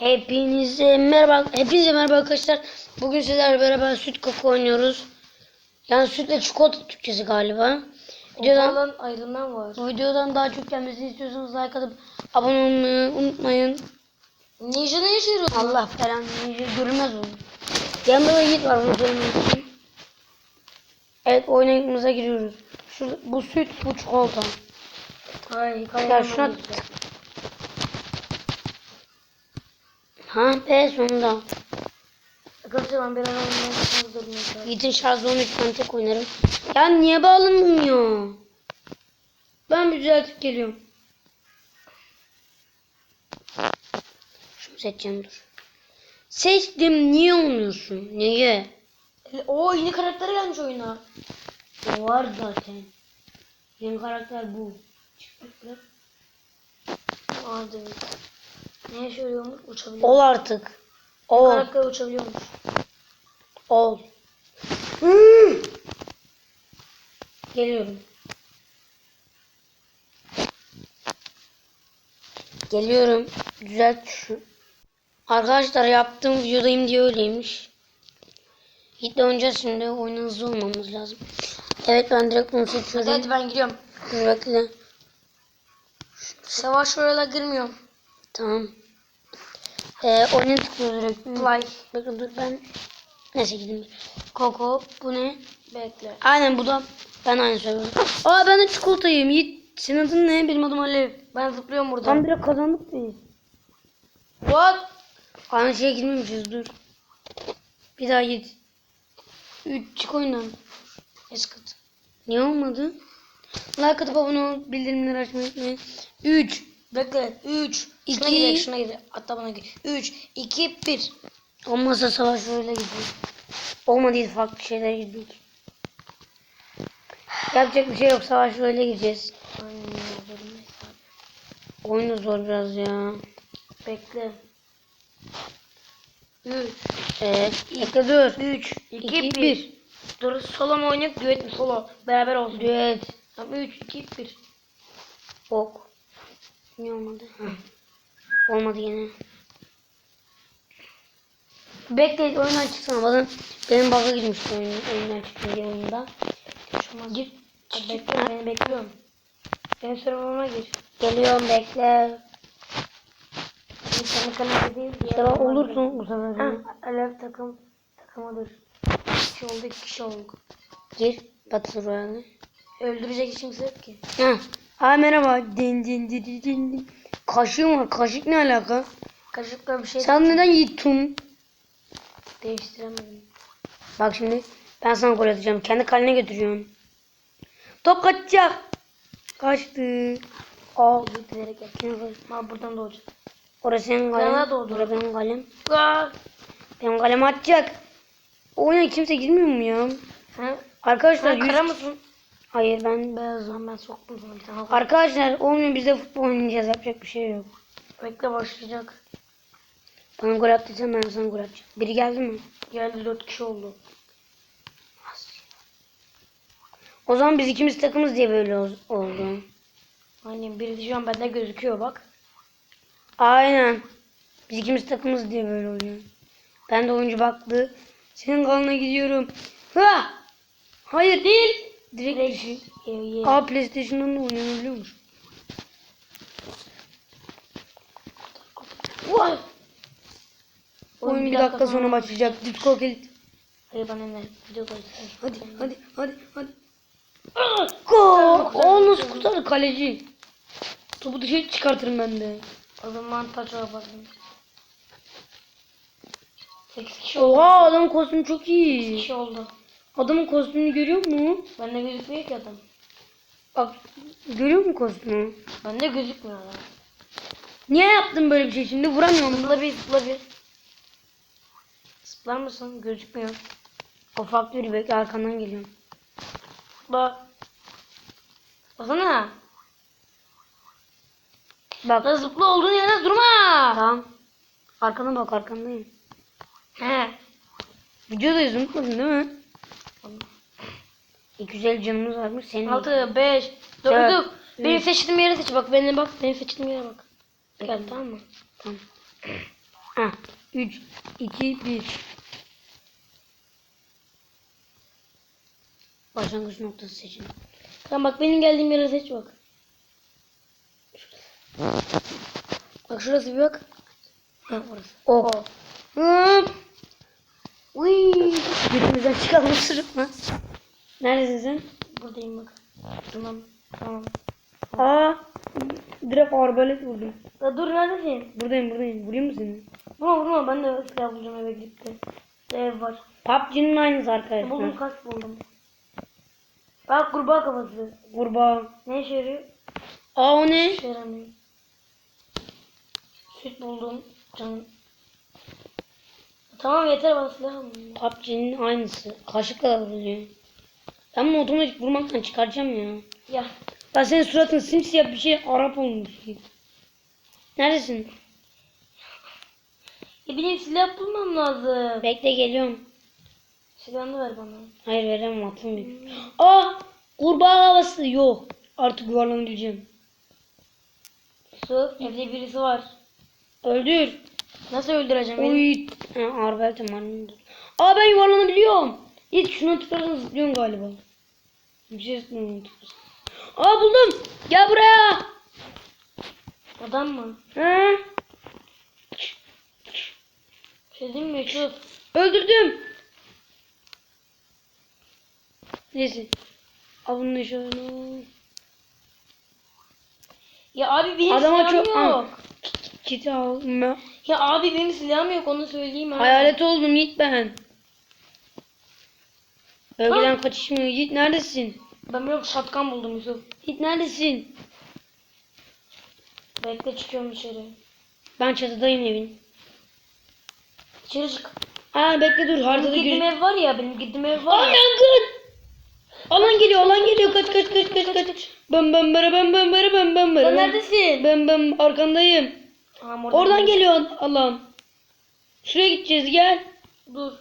Hepinize merhaba. Hepinize merhaba arkadaşlar. Bugün sizlerle beraber süt kaka oynuyoruz. Yani sütle çikolata Türkçesi galiba. Videodan, ayrılan var. bu videodan daha çok gelmesini istiyorsanız like atıp abone olmayı unutmayın. Ninja ne işe yarıyor? Allah falan görünmez olur. Yanında da Yiğit var bunu söylemek için. Evet oyunumuza giriyoruz. Şu, bu süt bu çikolata. Ay, Ya şuna Ha be sonunda. Arkadaşlar ben bir ara ondan kaldırmayacağım. Yiğit'in şarjı 13 ben tek oynarım. Ya niye bağlanmıyor? Ben bir düzeltip geliyorum. Şunu seçeceğim dur. Seçtim niye olmuyorsun? Niye? Oo yeni karakter gelmiş oyuna. O var zaten. Yeni karakter bu. Hadi. Ne işe yarıyormuş? Uçabiliyor. Ol artık. Ol. Karakter uçabiliyormuş. Ol. Hmm. Geliyorum. Geliyorum. Düzelt şu. Arkadaşlar yaptığım videodayım diye öyleymiş. Yiğit'le oynayacağız şimdi. Oyuna hızlı olmamız lazım. Evet ben direkt bunu Hadi, seçiyorum. hadi ben giriyorum. Dur bekle. Savaş oraya girmiyorum. Tamam. Ee, oyuna tıklıyor direkt. Play. Bekle dur ben. Neyse gideyim. Koko bu ne? Bekle. Aynen bu da ben aynı söylüyorum. Aa ben de çikolatayım. Yiğit senin adın ne? Benim adım Alev. Ben zıplıyorum burada. Tam direkt kazandık biz. What? Aynı şeye girmemişiz dur. Bir daha git. Üç çık oyundan. Eskıt. Niye olmadı? Like atıp abone ol. Bildirimleri açmayı unutmayın. 3. Bekle. 3. Şuna İki. gidelim şuna gidelim. Hatta bana gir. 3, 2, 1. Olmazsa savaş öyle gidiyor. Olmadı farklı şeyler gidiyoruz. Yapacak bir şey yok. Savaş öyle gideceğiz. Oyun da zor biraz ya. Bekle. 3, Ee, bekle dur. 3, 2, 2, 1. 1. Dur solo mu oynayak düet mi solo? Beraber olsun. Düet. Tamam 3, 2, 1. Ok. Niye olmadı? Heh. Olmadı yine. Bekle oyundan çıksana bakın. Benim bug'a girmişti oyun, oyundan çıktım diye oyunda. Şuna Gir. Hadi bekle beni bekliyorum. Benim serverıma gir. Geliyorum bekle. Senin kanalda değil. İşte bak olursun bu sefer. Ha, Alev takım takımadır. İki kişi oldu, iki kişi olduk. Gir. Batı Royale'e. Öldürecek hiç kimse yok ki. Ha. Ha merhaba. Din din din din din. Kaşığım var. Kaşık ne alaka? Kaşıkla bir şey Sen neden yittin? değiştiremedim. Bak şimdi ben sana gol atacağım. Kendi kalene götürüyorum. Top kaçacak. Kaçtı. Yap. Kim var? Ama buradan doğacak. Orası senin kalem. Granada oldu. Orası benim kalem. Aa! Benim kalem atacak. Oyuna kimse girmiyor mu ya? Ha? Arkadaşlar Sen yüz- kara mısın? Hayır ben Beyazım ben soktum tane. Arkadaşlar olmuyor biz de futbol oynayacağız. Yapacak bir şey yok. Bekle başlayacak. Bana gol attıysan ben sana gol atacağım. Biri geldi mi? Geldi dört kişi oldu. O zaman biz ikimiz takımız diye böyle ol- oldu. Aynen biri şu an bende gözüküyor bak. Aynen. Biz ikimiz takımız diye böyle oluyor. Ben de oyuncu baktı. Senin kanına gidiyorum. Ha! Hayır değil. Direkt bir şey. Ye. Aa PlayStation'dan da oynanabiliyor musun? Vay! Oyun bir dakika sonra başlayacak. Discord kilit. Hayır bana ne? Video. Hadi hadi hadi hadi. Gol! O nasıl kurtardı kaleci? Topu dışarı çıkartırım ben de. O zaman taç yapalım. 8 kişi. Oha adamın kostümü çok 8 iyi. kişi oldu. Adamın kostümünü görüyor musun? Bende gözükmüyor ki adam. Bak görüyor musun kostümü? Bende gözükmüyor adam. Niye yaptın böyle bir şey şimdi? Vuramıyorum. Zıpla bir zıpla bir. Zıplar mısın? Gözükmüyor. O farklı biri bekle arkandan geliyorum. Zıpla. Basana. Bak La zıpla olduğun yerde durma. tamam. Arkana bak arkandayım. He. Videodayız unutmadın değil mi? Tamam. 250 canımız varmış senin. 6, 5, Dört, 9. Benim seçtiğim yere seç. Bak benim bak. Benim seçtiğim yere bak. Gel tamam mı? Tamam. Ha. 3, 2, 1. Başlangıç noktası seçin. Tamam bak benim geldiğim yere seç bak. Bak şurası bir bak. Ha orası. O. Hıp. Uy. Götümüzden çıkalım sırıtma. Neredesin sen? Buradayım bak. Tamam. Tamam. Aa. Direkt arbalet vurdum. Ya dur neredesin? Buradayım buradayım. Vurayım mı seni? Vurma vurma ben de silah bulacağım eve gidip de. Ev var. PUBG'nin aynısı Buldum arkadaşlar. kaç buldum. Bak kurbağa kafası. Kurbağa. Ne işe yarıyor? Aa o ne? İşe yaramıyor. Süt buldum. Canım. Tamam yeter bana silah almayayım. PUBG'nin aynısı. Kaşıkla vuruluyor. Ben otomatik vurmaktan çıkaracağım ya. Ya. Ben senin suratın simsiyah bir şey Arap olmuş. Neredesin? Ya benim silah bulmam lazım. Bekle geliyorum. Silahını ver bana. Hayır veremem atım bir. Aa! Kurbağa havası yok. Artık yuvarlanabileceğim. Su. Evde birisi var. Öldür. Nasıl öldüreceğim? Uy. Ha, var. Aa ben yuvarlanabiliyorum. İlk şuna tıklarsan zıplıyorsun galiba. Bir şey zıplıyorum. Aa buldum. Gel buraya. Adam mı? Şey diyeyim mi Yusuf? Öldürdüm. Neyse. Da şöyle. Ya abi benim Adama silahım çok... yok. Aa, Kiti al. Ben- Ya abi benim silahım yok onu söyleyeyim ha. Hayalet oldum Yiğit ben. Bölgeden kaçışmıyor. Yiğit neredesin? Ben böyle şatkan buldum Yusuf. Yiğit neredesin? Bekle çıkıyorum dışarı. Ben çatıdayım evin. İçeri çık. Aa bekle dur haritada Benim girdiğim göz... ev var ya benim girdiğim ev var Aa ya. yangın! Alan geliyor alan geliyor kaç kaç kaç kaç kaç. Bam bam bara bam bam bara bam bam bara. Sen neredesin? Bam bam arkandayım. Tamam, Oradan geliyor alan. Şuraya gideceğiz gel. Dur.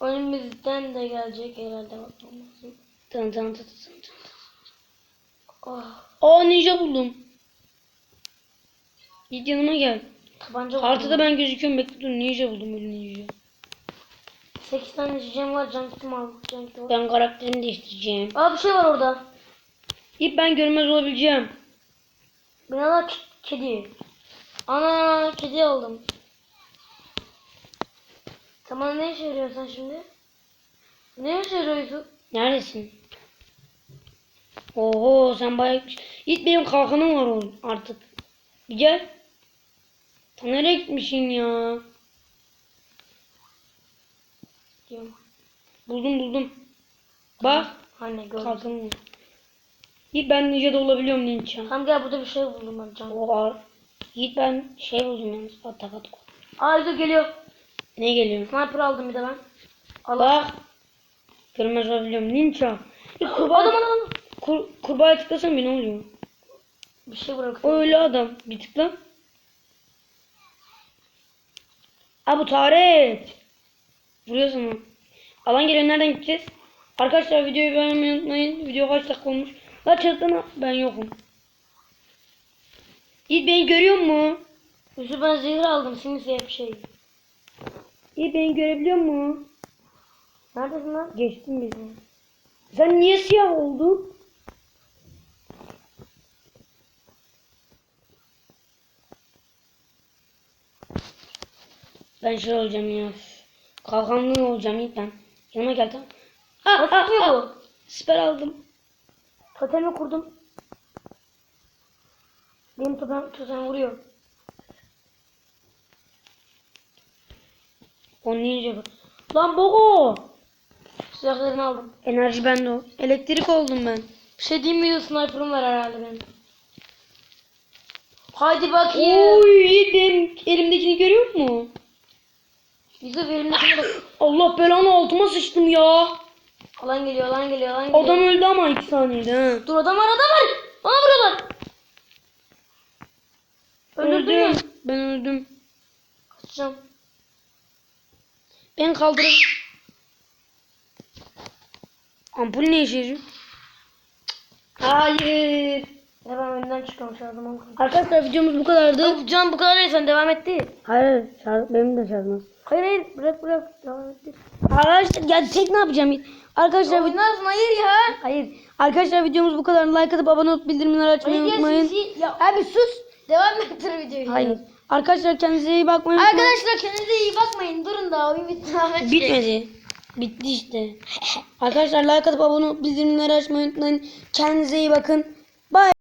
Önümüzden de gelecek herhalde bakmam lazım. Tın tın tın tın. Oh. Aa ninja buldum. Git yanıma gel. Tabanca Haritada ben gözüküyorum bekle dur ninja buldum öyle ninja. 8 tane cücem var can kitim al. Can kitim al. Ben karakterimi değiştireceğim. Aa bir şey var orada. İp ben görmez olabileceğim. Binada k- kedi. Ana kedi aldım. Tamam ne işe yarıyor sen şimdi? Ne işe yarıyor Yusuf? Neredesin? Oho sen bayağı... Git benim kalkanım var oğlum artık. Bir gel. Sen nereye gitmişsin ya? Buldum buldum. Bak Anne gördüm. kalkanım var. Git ben ninja da olabiliyorum ninja. Tamam gel burada bir şey buldum ben can. O ağır. Git ben şey buldum yalnız. Atak atak. Aa geliyor. Ne geliyor? Sniper aldım bir de ben. Allah. Bak. Görmez olabiliyorum. Ninja. Bir Adam kurbağa, adam adam. kur, kurbağaya tıklasam bir ne oluyor? Bir şey bırak. O öyle adam. Bir tıkla. Ha bu taret. Vuruyor sana. Alan geliyor. Nereden gideceğiz? Arkadaşlar videoyu beğenmeyi unutmayın. Video kaç dakika olmuş? La çatına ben yokum. Yiğit beni görüyor mu? Yusuf ben zehir aldım simsiyah bir şey. Yiğit beni görebiliyor mu? Neredesin lan? Geçtim bizi. Sen niye siyah oldun? Ben şey olacağım ya. Kalkanlı olacağım ilk ben. Yanıma gel tamam. Ah, ah, tutuyor ah. bu? Siper aldım. Totemi kurdum. Benim totem, totem vuruyor. O ninja. Lan Bogo. Silahlarını aldım. Enerji bende o. Elektrik oldum ben. Bir şey diyeyim mi? Sniper'ım var herhalde benim. Haydi bakayım. Oy benim elimdekini görüyor musun? Yusuf elimdekine bak. Allah belanı altıma sıçtım ya. Alan geliyor, alan geliyor, alan geliyor. Adam öldü ama iki saniyede ha. Dur adam var, adam var. Bana vuruyorlar. Öldürdün mü? Ben öldüm. Kaçacağım. Ben kaldırıp... Ampul ne işe yarıyor? Hayır. Ya ben önden çıkıyorum şarjım. Arkadaşlar videomuz bu kadardı. Can bu kadar sen devam etti. Hayır, şarj, benim de şarjım. Hayır hayır bırak bırak devam etti. Arkadaşlar ya tek ne yapacağım? Arkadaşlar Oynarsın hayır ya. hayır. Arkadaşlar videomuz bu kadar. Like atıp abone olup bildirimleri açmayı Hayır ya unutmayın. sizi- Ya abi sus. Devam ettir videoyu. Hayır. Arkadaşlar kendinize iyi bakmayın. Arkadaşlar kendinize iyi bakmayın. Durun daha oyun bitti. Bitmedi. Bitti işte. Arkadaşlar like atıp abone olup bildirimleri açmayı unutmayın. Kendinize iyi bakın. Bye.